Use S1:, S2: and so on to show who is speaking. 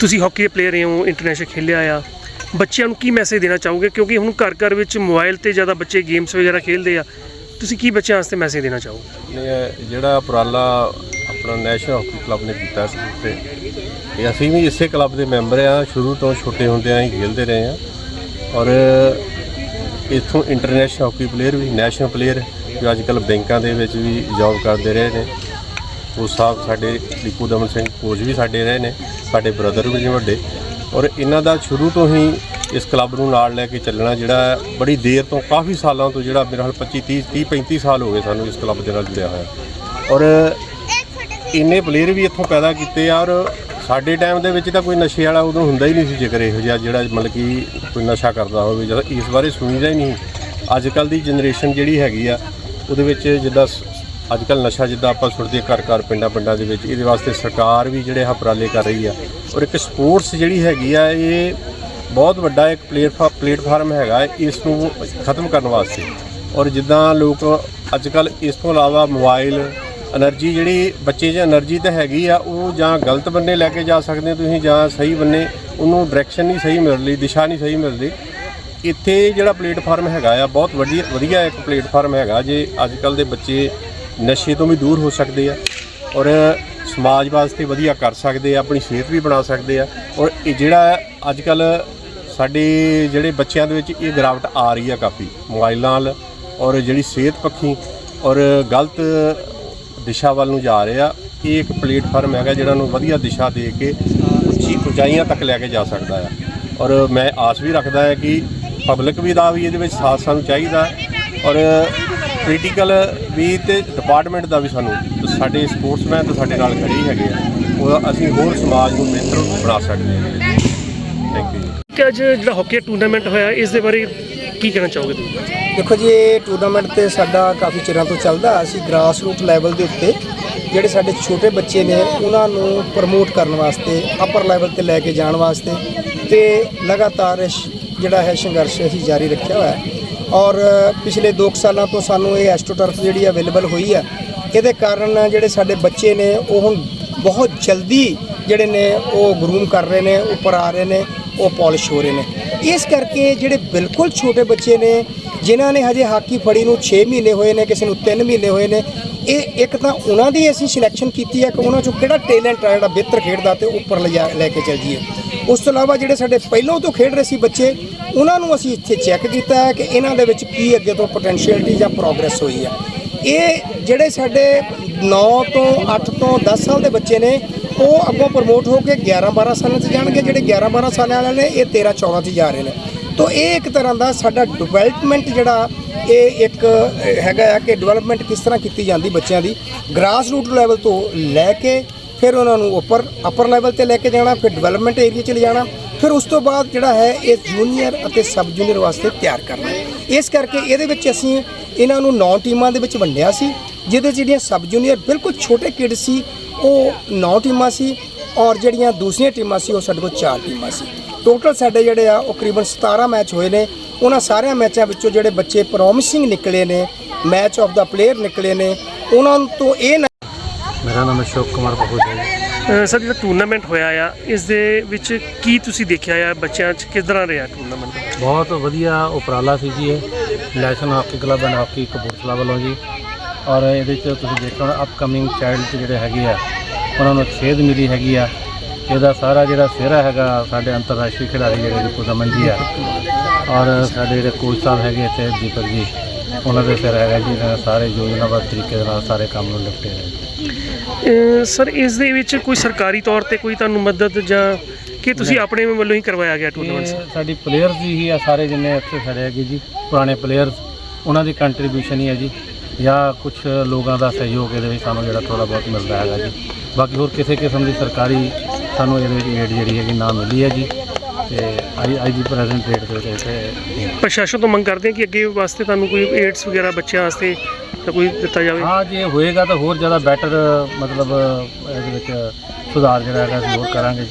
S1: ਤੁਸੀਂ ਹਾਕੀ ਦੇ ਪਲੇਅਰ ਹੋ ਇੰਟਰਨੈਸ਼ਨਲ ਖੇਲਿਆ ਆ, ਬੱਚਿਆਂ ਨੂੰ ਕੀ ਮੈਸੇਜ ਦੇਣਾ ਚਾਹੋਗੇ? ਕਿਉਂਕਿ ਹੁਣ ਘਰ ਘਰ ਵਿੱਚ ਮੋਬਾਈਲ ਤੇ ਜ਼ਿਆਦਾ ਬੱਚੇ ਗੇਮਸ ਵਗੈਰਾ ਖੇਡਦੇ ਆ, ਤੁਸੀਂ ਕੀ ਬੱਚਿਆਂ ਵਾਸਤੇ ਮੈਸੇਜ ਦੇਣਾ ਚਾਹੋਗੇ?
S2: ਜਿਹੜਾ ਉਪਰਾਲਾ ਆਪਣਾ ਨੈਸ਼ਨਲ ਹਾਕੀ ਕਲੱਬ ਨੇ ਕੀਤਾ ਸੀ ਤੇ ਇਹ ਅਸੀਂ ਵੀ ਇਸੇ ਕਲੱਬ ਦੇ ਮੈਂਬਰ ਆ, ਸ਼ੁਰੂ ਤੋਂ ਛੋਟੇ ਹੁੰਦਿਆਂ ਹੀ ਖੇਡਦੇ ਰਹੇ ਆ। ਔਰ ਇੱਥੋਂ ਇੰਟਰਨੈਸ਼ਨਲ ਹਾਕੀ ਪਲੇਅਰ ਵੀ ਨੈਸ਼ਨਲ ਪਲੇਅਰ ਜੋ ਅੱਜ ਕੱਲ੍ਹ ਬੈਂਕਾਂ ਦੇ ਵਿੱਚ ਵੀ ਜੌਬ ਕਰਦੇ ਰਹੇ ਨੇ। ਉਹ ਸਾਹਿਬ ਸਾਡੇ ਲੀਕੂ ਦਮਨ ਸਿੰਘ ਕੋਚ ਵੀ ਸਾਡੇ ਰਹੇ ਨੇ। ਸਾਡੇ ਬ੍ਰਦਰ ਵੀ ਨੇ ਵੱਡੇ। ਔਰ ਇਹਨਾਂ ਦਾ ਸ਼ੁਰੂ ਤੋਂ ਹੀ ਇਸ ਕਲੱਬ ਨੂੰ ਨਾਲ ਲੈ ਕੇ ਚੱਲਣਾ ਜਿਹੜਾ ਬੜੀ ਦੇਰ ਤੋਂ, ਕਾਫੀ ਸਾਲਾਂ ਤੋਂ ਜਿਹੜਾ ਮੇਰੇ ਨਾਲ 25 30 30 35 ਸਾਲ ਹੋ ਗਏ ਸਾਨੂੰ ਇਸ ਕਲੱਬ ਦੇ ਨਾਲ ਜੁੜਿਆ ਹੋਇਆ। ਔਰ ਇੰਨੇ ਪਲੇਅਰ ਵੀ ਇੱਥੋਂ ਪੈਦਾ ਕੀਤੇ ਆ, ਔਰ ਸਾਡੇ ਟਾਈਮ ਦੇ ਵਿੱਚ ਤਾਂ ਕੋਈ ਨਸ਼ੇ ਵਾਲਾ ਉਦੋਂ ਹੁੰਦਾ ਹੀ ਨਹੀਂ ਸੀ ਜ਼ਿਕਰ ਇਹੋ ਜਿਹਾ ਜਿਹੜਾ ਮਤਲਬ ਕਿ ਕੋਈ ਨਸ਼ਾ ਕਰਦਾ ਹੋਵੇ ਜਦੋਂ ਇਸ ਬਾਰੇ ਸੁਣੀਦਾ ਹੀ ਨਹੀਂ। ਅੱਜ ਕੱਲ ਦੀ ਜਨਰੇਸ਼ਨ ਜਿਹੜੀ ਹੈਗੀ ਆ, ਉਹਦੇ ਵਿੱਚ ਜਿੱਦਾਂ ਸ- ਅੱਜ ਕੱਲ ਨਸ਼ਾ ਜਿੱਦਾਂ ਆਪਾਂ ਸੁਣਦੇ ਘਰ ਘਰ ਪਿੰਡਾਂ ਪਿੰਡਾਂ ਦੇ ਵਿੱਚ, ਇਹਦੇ ਵਾਸਤੇ ਸਰਕਾਰ ਵੀ ਜਿਹੜੇ ਹਪਰਾਲੇ ਕਰ ਰਹੀ ਆ। ਔਰ ਇੱਕ ਸਪੋਰਟਸ ਜਿਹੜੀ ਹੈਗੀ ਆ, ਇਹ ਬਹੁਤ ਵੱਡਾ ਇੱਕ ਪਲੇਟਫਾਰਮ ਹੈਗਾ ਇਸ ਨੂੰ ਖਤਮ ਕਰਨ ਵਾਸਤੇ। ਔਰ ਜਿੱਦਾਂ ਲੋਕ ਅੱਜ ਕੱਲ ਇਸ ਤੋਂ ਇਲਾਵਾ ਮੋਬਾਈਲ, એનર્ਜੀ ਜਿਹੜੀ ਬੱਚੇ 'ਚ એનર્ਜੀ ਤਾਂ ਹੈਗੀ ਆ, ਉਹ ਜਾਂ ਗਲਤ ਬੰਨੇ ਲੈ ਕੇ ਜਾ ਸਕਦੇ ਹੋ ਤੁਸੀਂ ਜਾਂ ਸਹੀ ਬੰਨੇ, ਉਹਨੂੰ ਡਾਇਰੈਕਸ਼ਨ ਨਹੀਂ ਸਹੀ ਮਿਲ ਰਹੀ, ਦਿਸ਼ਾ ਨਹੀਂ ਸਹੀ ਮਿਲ ਰਹੀ। ਇੱਥੇ ਜਿਹੜਾ ਪਲੇਟਫਾਰਮ ਹੈਗਾ ਆ, ਬਹੁਤ ਵਧੀਆ ਵਧੀਆ ਇੱਕ ਪਲੇਟਫਾਰਮ ਹੈਗਾ, ਜੇ ਅੱਜ ਕੱਲ ਦੇ ਬੱਚੇ ਨਸ਼ੇ ਤੋਂ ਵੀ ਦੂਰ ਹੋ ਸਕਦੇ ਆ ਔਰ ਸਮਾਜ ਵਾਸਤੇ ਵਧੀਆ ਕਰ ਸਕਦੇ ਆ, ਆਪਣੀ ਸਿਹਤ ਵੀ ਬਣਾ ਸਕਦੇ ਆ ਔਰ ਇਹ ਜਿਹੜਾ ਅੱਜ ਕੱਲ ਸਾਡੇ ਜਿਹੜੇ ਬੱਚਿਆਂ ਦੇ ਵਿੱਚ ਇਹ ਗਿਰਾਵਟ ਆ ਰਹੀ ਆ ਕਾਫੀ, ਮੋਬਾਈਲਾਂ ਨਾਲ ਔਰ ਜਿਹੜੀ ਸਿਹਤ ਪੱਖੀ ਔਰ ਗਲਤ ਦਿਸ਼ਾ ਵੱਲ ਨੂੰ ਜਾ ਰਹੇ ਆ ਇਹ ਇੱਕ ਪਲੇਟਫਾਰਮ ਹੈਗਾ ਜਿਹੜਾ ਨੂੰ ਵਧੀਆ ਦਿਸ਼ਾ ਦੇ ਕੇ ਉੱਚੀ ਉਚਾਈਆਂ ਤੱਕ ਲੈ ਕੇ ਜਾ ਸਕਦਾ ਆ ਔਰ ਮੈਂ ਆਸ ਵੀ ਰੱਖਦਾ ਹੈ ਕਿ ਪਬਲਿਕ ਵੀ ਦਾ ਵੀ ਇਹਦੇ ਵਿੱਚ ਸਾਥ ਸਾਨੂੰ ਚਾਹੀਦਾ ਔਰ ਪੋਲੀਟੀਕਲ ਵੀ ਤੇ ਡਿਪਾਰਟਮੈਂਟ ਦਾ ਵੀ ਸਾਨੂੰ ਸਾਡੇ ਸਪੋਰਟਸਮੈਨ ਤਾਂ ਸਾਡੇ ਨਾਲ ਖੜੇ ਹੈਗੇ ਆ ਉਹ ਅਸੀਂ ਹੋਰ ਸਮਾਜ ਨੂੰ ਬਿਹਤਰ ਬਣਾ ਸਕਦੇ ਹਾਂ। ਥੈਂਕ ਯੂ
S1: ਕਿ ਅੱਜ ਜਿਹੜਾ ਹਾਕੀ ਟੂਰਨਾਮੈਂਟ ਹੋਇਆ ਇਸ ਦੇ ਬਾਰੇ ਕੀ ਕਹਿਣਾ ਚਾਹੋਗੇ ਤੁਸੀਂ?
S3: ਦੇਖੋ ਜੀ ਇਹ ਟੂਰਨਾਮੈਂਟ ਤੇ ਸਾਡਾ ਕਾਫੀ ਚਿਰਾਂ ਤੋਂ ਚੱਲਦਾ ਅਸੀਂ ਗ੍ਰਾਸ ਰੂਟ ਲੈਵਲ ਦੇ ਉੱਤੇ ਜਿਹੜੇ ਸਾਡੇ ਛੋਟੇ ਬੱਚੇ ਨੇ ਉਹਨਾਂ ਨੂੰ ਪ੍ਰਮੋਟ ਕਰਨ ਵਾਸਤੇ ਅਪਰ ਲੈਵਲ ਤੇ ਲੈ ਕੇ ਜਾਣ ਵਾਸਤੇ ਤੇ ਲਗਾਤਾਰ ਜਿਹੜਾ ਹੈ ਸੰਘਰਸ਼ ਅਸੀਂ ਜਾਰੀ ਰੱਖਿਆ ਹੋਇਆ। ਹੈ ਔਰ ਪਿਛਲੇ 2 ਸਾਲਾਂ ਤੋਂ ਸਾਨੂੰ ਇਹ ਐਸਟ੍ਰੋਟਰਫ ਜਿਹੜੀ ਅਵੇਲੇਬਲ ਹੋਈ ਹੈ, ਇਹਦੇ ਕਾਰਨ ਜਿਹੜੇ ਸਾਡੇ ਬੱਚੇ ਨੇ, ਉਹ ਹੁਣ ਬਹੁਤ ਜਲਦੀ ਜਿਹੜੇ ਨੇ, ਉਹ ਗਰੂਮ ਕਰ ਰਹੇ ਨੇ, ਉੱਪਰ ਆ ਰਹੇ ਨੇ, ਉਹ ਪਾਲਿਸ਼ ਹੋ ਰਹੇ ਨੇ। ਇਸ ਕਰਕੇ ਜਿਹੜੇ ਬਿਲਕੁਲ ਛੋਟੇ ਬੱਚੇ ਨੇ, ਜਿਨ੍ਹਾਂ ਨੇ ਹਜੇ ਹਾਕੀ ਫੜੀ ਨੂੰ 6 ਮਹੀਨੇ ਹੋਏ ਨੇ, ਕਿਸੇ ਨੂੰ 3 ਮਹੀਨੇ ਹੋਏ ਨੇ, ਇਹ ਇੱਕ ਤਾਂ ਉਹਨਾਂ ਦੀ ਅਸੀਂ ਸਿਲੈਕਸ਼ਨ ਕੀਤੀ ਹੈ ਕਿ ਉਹਨਾਂ ਚੋਂ ਕਿਹੜਾ ਟੈਲੈਂਟ ਹੈ ਜਿਹੜਾ ਬਿਹਤਰ ਖੇਡਦਾ ਤੇ ਉੱਪਰ ਲਿਜਾ ਲੈ ਕੇ ਚੱਲ ਜੀਏ ਉਸ ਤੋਂ ਇਲਾਵਾ ਜਿਹੜੇ ਸਾਡੇ ਪਹਿਲਾਂ ਤੋਂ ਖੇਡ ਰਹੇ ਸੀ ਬੱਚੇ ਉਹਨਾਂ ਨੂੰ ਅਸੀਂ ਇੱਥੇ ਚੈੱਕ ਕੀਤਾ ਹੈ ਕਿ ਇਹਨਾਂ ਦੇ ਵਿੱਚ ਕੀ ਅੱਗੇ ਤੋਂ ਪੋਟੈਂਸ਼ੀਅਲਟੀ ਜਾਂ ਪ੍ਰੋਗਰੈਸ ਹੋਈ ਹੈ। ਇਹ ਜਿਹੜੇ ਸਾਡੇ 9 ਤੋਂ 8 ਤੋਂ 10 ਸਾਲ ਦੇ ਬੱਚੇ ਨੇ, ਉਹ ਅੱਗੋਂ ਪ੍ਰਮੋਟ ਹੋ ਕੇ 11 12 ਸਾਲਾਂ 'ਚ ਜਾਣਗੇ। ਜਿਹੜੇ 11 12 ਸਾਲਾਂ ਵਾਲੇ ਨੇ, ਇਹ 13 14 'ਚ ਜਾ ਰਹੇ ਨੇ। ਤੋ ਇਹ ਇੱਕ ਤਰ੍ਹਾਂ ਦਾ ਸਾਡਾ ਡਿਵੈਲਪਮੈਂਟ ਜਿਹੜਾ, ਇਹ ਇੱਕ ਹੈਗਾ ਆ ਕਿ ਡਿਵੈਲਪਮੈਂਟ ਕਿਸ ਤਰ੍ਹਾਂ ਕੀਤੀ ਜਾਂਦੀ ਬੱਚਿਆਂ ਦੀ। ਗ੍ਰਾਸ ਰੂਟ ਲੈਵਲ ਤੋਂ ਲੈ ਕੇ, ਫਿਰ ਉਹਨਾਂ ਨੂੰ ਉੱਪਰ ਅਪਰ ਲੈਵਲ ਤੇ ਲੈ ਕੇ ਜਾਣਾ, ਫਿਰ ਡਿਵੈਲਪਮੈਂਟ ਏਰੀਆ 'ਚ ਲਿਜਾਣਾ ਫਿਰ ਉਸ ਤੋਂ ਬਾਅਦ ਜਿਹੜਾ ਹੈ ਇਹ ਜੂਨੀਅਰ ਅਤੇ ਸਬ ਜੂਨੀਅਰ ਵਾਸਤੇ ਤਿਆਰ ਕਰਨਾ ਇਸ ਕਰਕੇ ਇਹਦੇ ਵਿੱਚ ਅਸੀਂ ਇਹਨਾਂ ਨੂੰ ਨੌ ਟੀਮਾਂ ਦੇ ਵਿੱਚ ਵੰਡਿਆ ਸੀ, ਜਿਹਦੇ 'ਚ ਜਿਹੜੀਆਂ ਸਬ ਜੂਨੀਅਰ ਬਿਲਕੁਲ ਛੋਟੇ ਕਿਡ ਸੀ, ਉਹ ਨੌ ਟੀਮਾਂ ਸੀ ਔਰ ਜਿਹੜੀਆਂ ਦੂਸਰੀਆਂ ਟੀਮਾਂ ਸੀ ਉਹ ਸਾਡੇ ਕੋਲ ਚਾਰ ਟੀਮਾਂ ਸੀ। ਟੋਟਲ ਸਾਡੇ ਜਿਹੜੇ ਆ, ਉਹ ਕਰੀਬਨ 17 ਮੈਚ ਹੋਏ ਨੇ। ਉਹਨਾਂ ਸਾਰਿਆਂ ਮੈਚਾਂ ਵਿੱਚੋਂ ਜਿਹੜੇ ਬੱਚੇ ਪ੍ਰੋਮਿਸਿੰਗ ਨਿਕਲੇ ਨੇ ਮੈਚ ਆਫ ਦਾ ਪਲੇਅਰ ਨਿਕਲੇ ਨੇ, ਉਹਨਾਂ ਤੋਂ ਇਹ ਨਾ
S4: ਮੇਰਾ ਨਾਮ ਅਸ਼ੋਕ ਕੁਮਾਰ ਪਹੂਜਾ ਜੀ।
S1: ਸਰ, ਜਿਹੜਾ ਟੂਰਨਾਮੈਂਟ ਹੋਇਆ ਆ ਇਸ ਦੇ ਵਿੱਚ ਕੀ ਤੁਸੀਂ ਦੇਖਿਆ ਆ? ਬੱਚਿਆਂ 'ਚ ਕਿਸ ਤਰ੍ਹਾਂ ਰਿਹਾ ਟੂਰਨਾਮੈਂਟ
S4: ਬਹੁਤ ਵਧੀਆ ਉਪਰਾਲਾ ਸੀ ਜੀ ਇਹ। National hockey club and hockey Kapurthala ਵੱਲੋਂ ਜੀ। ਔਰ ਇਹਦੇ 'ਚ ਤੁਸੀਂ ਦੇਖੋ ਨਾ ਅਪਕਮਿੰਗ ਚਾਈਲਡ ਜਿਹੜੇ ਹੈਗੇ ਆ, ਉਹਨਾਂ ਨੂੰ ਸੇਧ ਮਿਲੀ ਹੈਗੀ ਆ। ਇਹਦਾ ਸਾਰਾ ਜਿਹੜਾ ਸਿਹਰਾ ਹੈਗਾ, ਸਾਡੇ ਅੰਤਰਰਾਸ਼ਟਰੀ ਖਿਡਾਰੀ ਜਿਹੜੇ ਰਿਪੂ ਦਮਨ ਜੀ ਆ। ਔਰ ਸਾਡੇ ਜਿਹੜੇ ਕੋਚ ਸਾਹਿਬ ਹੈਗੇ ਇੱਥੇ ਦੀਪਕ ਜੀ। ਉਹਨਾਂ ਦੇ ਸਿਰ ਹੈਗਾ ਜੀ ਇਹਨਾਂ ਨੇ ਸਾਰੇ ਯੋਜਨਾਬੱਧ ਤਰੀਕੇ ਦੇ ਨਾਲ ਸਾਰੇ ਕੰਮ ਨੂੰ ਨਿਪਟੇ ਨੇ
S1: ਸਰ ਇਸ ਦੇ ਵਿੱਚ ਕੋਈ ਸਰਕਾਰੀ ਤੌਰ ਤੇ ਕੋਈ ਤੁਹਾਨੂੰ ਮਦਦ ਜਾਂ ਕਿ ਤੁਸੀਂ ਆਪਣੇ ਵੱਲੋਂ ਹੀ ਕਰਵਾਇਆ ਗਿਆ ਟੂਰਨਾਮੈਂਟ
S4: ਸਾਡੀ ਪਲੇਅਰਸ ਦੀ ਹੀ ਆ ਸਾਰੇ ਜਿੰਨੇ ਇੱਥੇ ਖੜੇ ਹੈਗੇ ਜੀ ਪੁਰਾਣੇ ਪਲੇਅਰਸ ਉਹਨਾਂ ਦੀ ਕੰਟਰੀਬਿਊਸ਼ਨ ਹੀ ਹੈ ਜੀ। ਜਾਂ ਕੁਝ ਲੋਕਾਂ ਦਾ ਸਹਿਯੋਗ ਇਹਦੇ ਵਿੱਚ ਸਾਨੂੰ ਜਿਹੜਾ ਥੋੜਾ ਬਹੁਤ ਮਿਲਦਾ ਹੈਗਾ ਜੀ। ਬਾਕੀ ਹੋਰ ਕਿਸੇ ਕਿਸਮ ਦੀ ਸਰਕਾਰੀ ਸਾਨੂੰ ਇਹਦੇ ਵਿੱਚ ਏਡ ਜਿਹੜੀ ਹੈਗੀ ਨਾ ਮਿਲੀ ਹੈ ਜੀ। ਤੇ ਅੱਜ ਅੱਜ ਦੀ ਪ੍ਰੈਜ਼ੈਂਟ ਰੇਟ ਦੇ ਵਿੱਚ ਇੱਥੇ
S1: ਪ੍ਰਸ਼ਾਸਨ ਤੋਂ ਮੰਗ ਕਰਦੇ ਹਾਂ ਕਿ ਅੱਗੇ ਵਾਸਤੇ ਤੁਹਾਨੂੰ ਕੋਈ ਏਡਸ ਵਗੈਰਾ ਬੱਚਿਆਂ ਵਾਸਤੇ ਤਾਂ ਕੋਈ ਦਿੱਤਾ ਜਾਵੇ।
S4: ਹਾਂ ਜੇ ਹੋਏਗਾ ਤਾਂ ਹੋਰ ਜ਼ਿਆਦਾ ਬੈਟਰ ਮਤਲਬ ਇਹਦੇ ਵਿੱਚ ਸੁਧਾਰ ਜਿਹੜਾ ਹੈਗਾ ਅਸੀਂ ਹੋਰ ਕਰਾਂਗੇ ਜੀ।